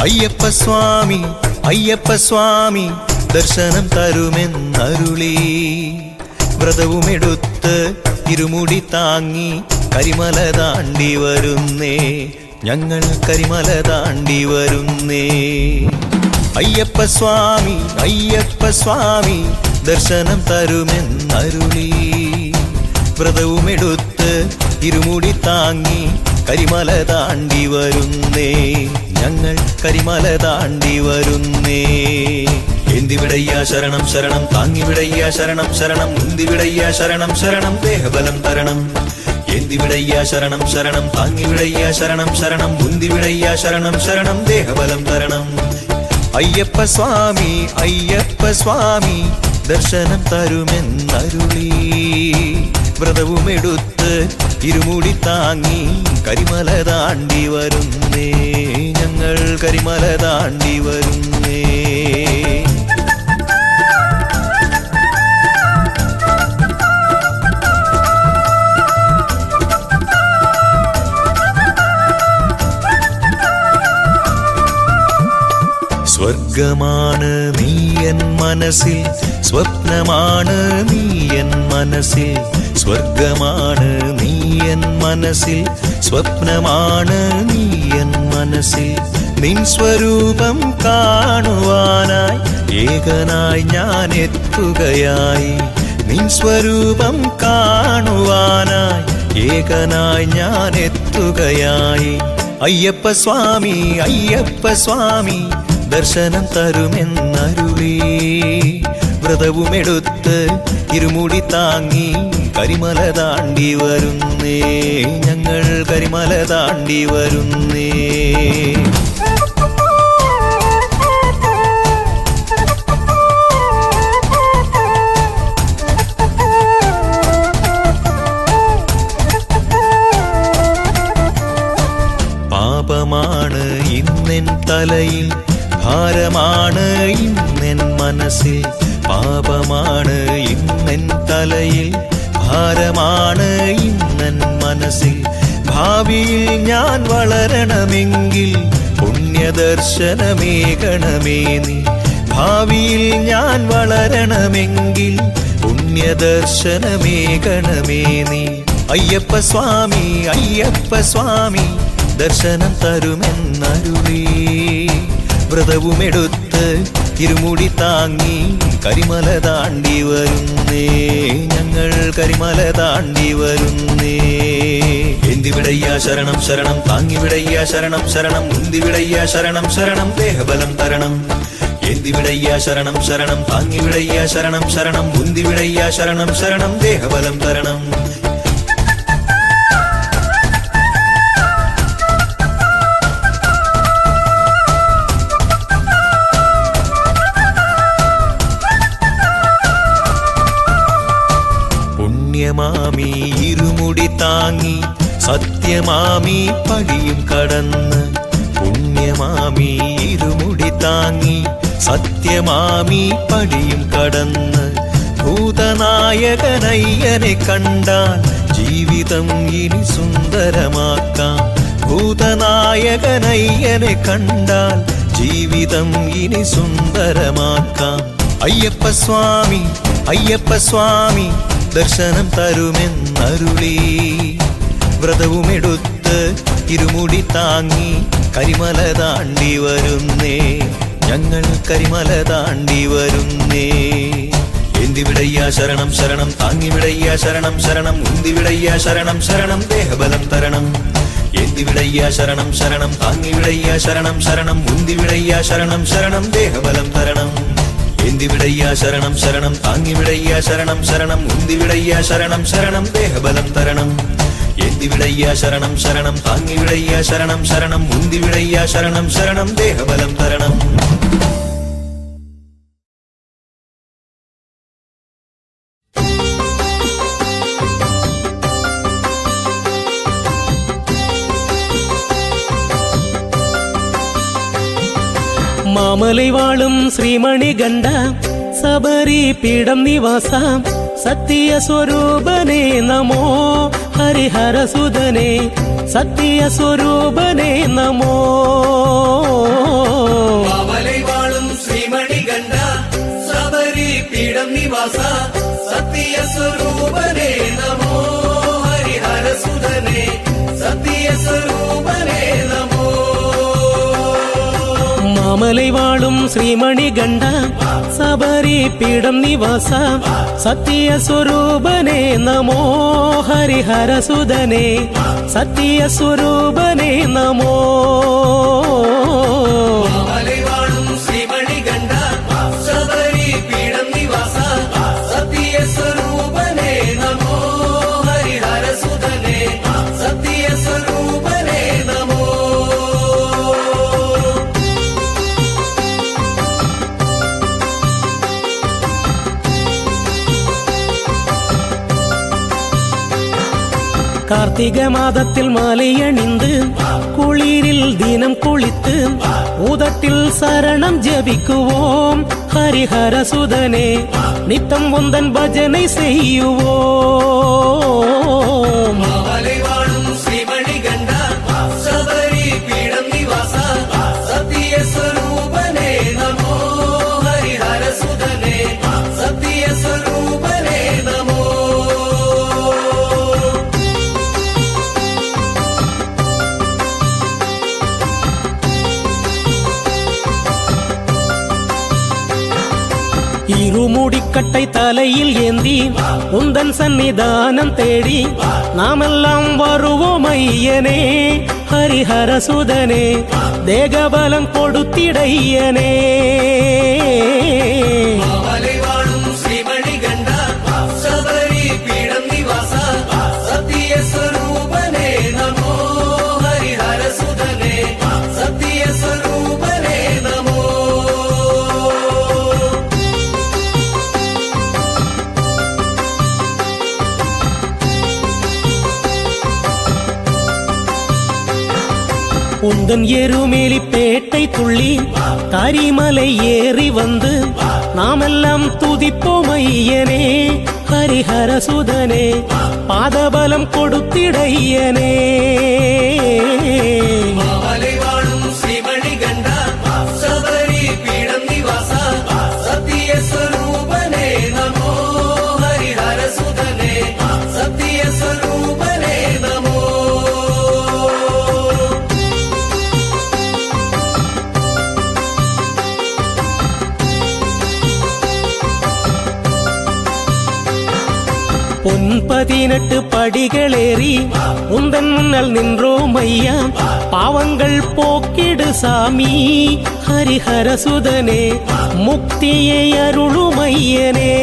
അയ്യപ്പ സ്വാമി അയ്യപ്പ സ്വാമി ദർശനം തരുമെന്നരുളി. വ്രതവുമെടുത്ത് ഇരുമുടി താങ്ങി കരിമല താണ്ടി വരുന്നേ ഞങ്ങൾ കരിമല താണ്ടി വരുന്നേ. അയ്യപ്പ സ്വാമി അയ്യപ്പ സ്വാമി ദർശനം തരുമെന്നരുളി. വ്രതവുമെടുത്ത് ഇരുമുടി താങ്ങി കരിമല താണ്ടി വരുന്നേ ഞങ്ങൾ കരിമല താണ്ടി വരുന്നേ എന്തിവിടയ്യ ശരണം ശരണം താങ്ങിവിടയ്യ ശരണം ശരണം മുന്തിവിടയ്യ ശരണം ശരണം ദേഹബലം തരണം എന്തിവിടയ്യ ശരണം ശരണം താങ്ങിവിടയ്യ ശരണം ശരണം മുന്തിവിടയ്യ ശരണം ശരണം ദേഹബലം തരണം അയ്യപ്പ സ്വാമി അയ്യപ്പ സ്വാമി ദർശനം തരുമെന്നരുളി വ്രതവുമെടുത്ത് ഇരുമുടി താങ്ങി കരിമല താണ്ടി വരുന്നേ ഞങ്ങൾ കരിമല താണ്ടി വരുന്നേ സ്വർഗമാണ് നീയൻ മനസ്സിൽ സ്വപ്നമാണ് നീയൻ മനസ്സിൽ സ്വർഗമാണ് എൻ മനസ്സിൽ. സ്വപ്നമാണ് നീയൻ മനസ്സിൽ. നിൻ സ്വരൂപം കാണുവാനായി ഏകനായി ഞാൻ എത്തുകയായി. നിൻ സ്വരൂപം കാണുവാനായി ഏകനായി ഞാൻ എത്തുകയായി. അയ്യപ്പ സ്വാമി അയ്യപ്പ സ്വാമി ദർശനം തരുമെന്നരുളി. വ്രതവുമെടുത്ത് ഇരുമുടി താങ്ങി കരിമല താണ്ടി വരുന്നേ. ഞങ്ങൾ കരിമല താണ്ടി വരുന്നേ. പാപമാണ് ഇന്നെൻ തലയിൽ ഭാരമാണ് ഇന്നെൻ മനസ്സിൽ. പാപമാണ് ഇന്നൻ തലയിൽ ഭാരമാണ് ഇന്നൻ മനസ്സിൽ. ഭാവിയിൽ ഞാൻ വളരണമെങ്കിൽ പുണ്യദർശനമേകണമേ നീ. ഭാവിയിൽ ഞാൻ വളരണമെങ്കിൽ പുണ്യദർശനമേകണമേ നീ. അയ്യപ്പ സ്വാമി അയ്യപ്പ സ്വാമി ദർശനം തരുമെന്നരുളേ. വ്രതവുമെടുത്ത് തിരുമുടി താങ്ങി കരിമല താണ്ടി വരുന്നേ ഞങ്ങൾ കരിമല താണ്ടി വരുന്നേ. എന്തിവിടയ്യ ശരണം ശരണം താങ്ങിവിടയ്യ ശരണം ശരണം മുന്തിവിടയ്യ ശരണം ശരണം ദേഹബലം തരണം. എന്തിവിടയ്യ ശരണം ശരണം താങ്ങിവിടയ്യ ശരണം ശരണം മുന്തിവിടയ്യ ശരണം ശരണം ദേഹബലം തരണം. താങ്ങി സത്യമാമി പടിയും കടന്ന് പുണ്യമാമി ഇരുമുടി താങ്ങി സത്യമാമി പടിയും കടന്ന്. ഭൂതനായകനയ്യനെ കണ്ടാൽ ജീവിതം ഇനി സുന്ദരമാക്കാം. ഭൂതനായകനയ്യനെ കണ്ടാൽ ജീവിതം ഇനി സുന്ദരമാക്കാം. അയ്യപ്പ സ്വാമി അയ്യപ്പ സ്വാമി ദർശനം തരുമെന്നരുളി. വ്രതവുമെടുത്ത് ഇരുമുടി താങ്ങി കരിമല താണ്ടി വരുന്നേ. ഞങ്ങൾ കരിമല താണ്ടി വരുന്നേ. എന്തിവിടയ്യാ ശരണം ശരണം താങ്ങിവിടയ്യാ ശരണം ശരണം ഉന്തിവിടയ്യാ ശരണം ശരണം ദേഹബലം തരണം. എന്തിവിടയ്യാ ശരണം ശരണം താങ്ങിവിടയ്യാ ശരണം ശരണം ഉന്തിവിടയ്യാ ശരണം ശരണം ദേഹബലം തരണം. ஏந்தி விடையா சரணம் சரணம். தாங்கி விடையா சரணம் சரணம். உந்தி விடையா சரணம் சரணம். தேகபலம் தரணம். ஏந்தி விடையா சரணம் சரணம். தாங்கி விடையா சரணம் சரணம். உந்தி விடையா சரணம் சரணம். தேகபலம் தரணம். மாமலை வாழும் ஸ்ரீமணி கண்டா சபரி பீடம் நிவாசா சத்திய ஸ்வரூபனே நமோ ഹരിഹരസുതനെ സത്യസ്വരൂപനെ നമോ മാമലൈ വാളും ശ്രീമണി ഗണ്ട സബരി പീഠം നിവാസ സത്യസ്വരൂപനെ നമോ ഹരിഹരസുതനെ സത്യസ്വരൂപനെ നമോ கார்த்திக மாதத்தில் மாலை அணிந்து குளிரில் தினம் குளித்து உதட்டில் சரணம் ஜபிக்குவோம். ஹரிஹர சுதனே நித்தம் உந்தன் பஜனை செய்யுவோம். இருமுடிக்கட்டை தலையில் ஏந்தி உந்தன் சன்னிதானம் தேடி நாமெல்லாம் வருவோம் ஐயனே ஹரிஹரசுதனே தேகபலம் கொடுத்திடையனே. உந்தன் பேட்டை துள்ளி கரிமலை ஏறி வந்து நாமெல்லாம் துதிப்போம் ஐயனே. ஹரிஹர சுதனே பாதபலம் கொடுத்திடையனே பொன்பதினெட்டு படிகளேறி உந்தன் முன்னல் நின்றோம் ஐயா. பாவங்கள் போக்கிடு சாமி. ஹரிஹர சுதனே முக்தியை அருளும் ஐயனே.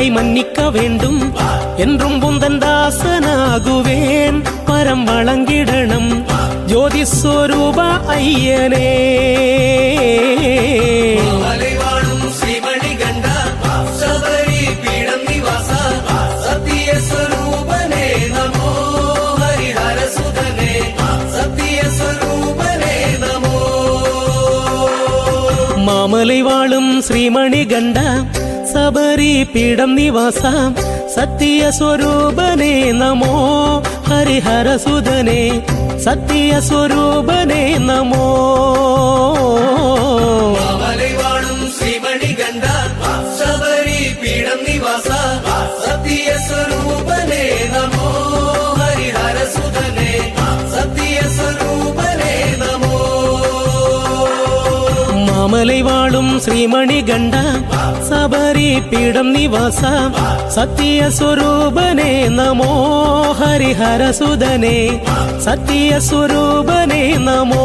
என்னை மன்னிக்க வேண்டும். என்றும் உந்தன் தாசனாகுவேன். பரம் வழங்கிடணும். ஜோதி ஸ்வரூப ஐயனே மாமலை வாழும் ஸ்ரீமணி கண்டா. ശബരിപീഠം നിവാസം സത്യസ്വരൂപനേ നമോ ഹരിഹരസുതനേ സത്യസ്വരൂപനേ നമോ ശബരിപീഠം നിവാസ സത്യസ്വരൂപ വാഴും ശ്രീമണികണ്ഠ ശബരിപീഠം നിവാസ സത്യസ്വരൂപനെ നമോ ഹരിഹരസുതനെ സത്യസ്വരൂപനെ നമോ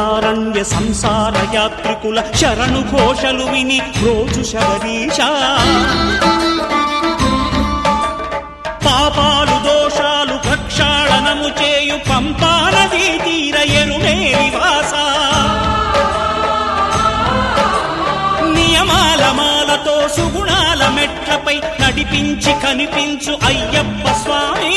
ఘోరకీకారణ్య సంసార యాత్రికుల శరణు ఘోషలు విని రోజు శబరీష పాపాలు దోషాలు ప్రక్షాళనము చేయు పంపాలది తీర ఎరుమే నివాస నియమాల మాలతో సుగుణాల మెట్లపై నడిపించి కనిపించు అయ్యప్ప స్వామి.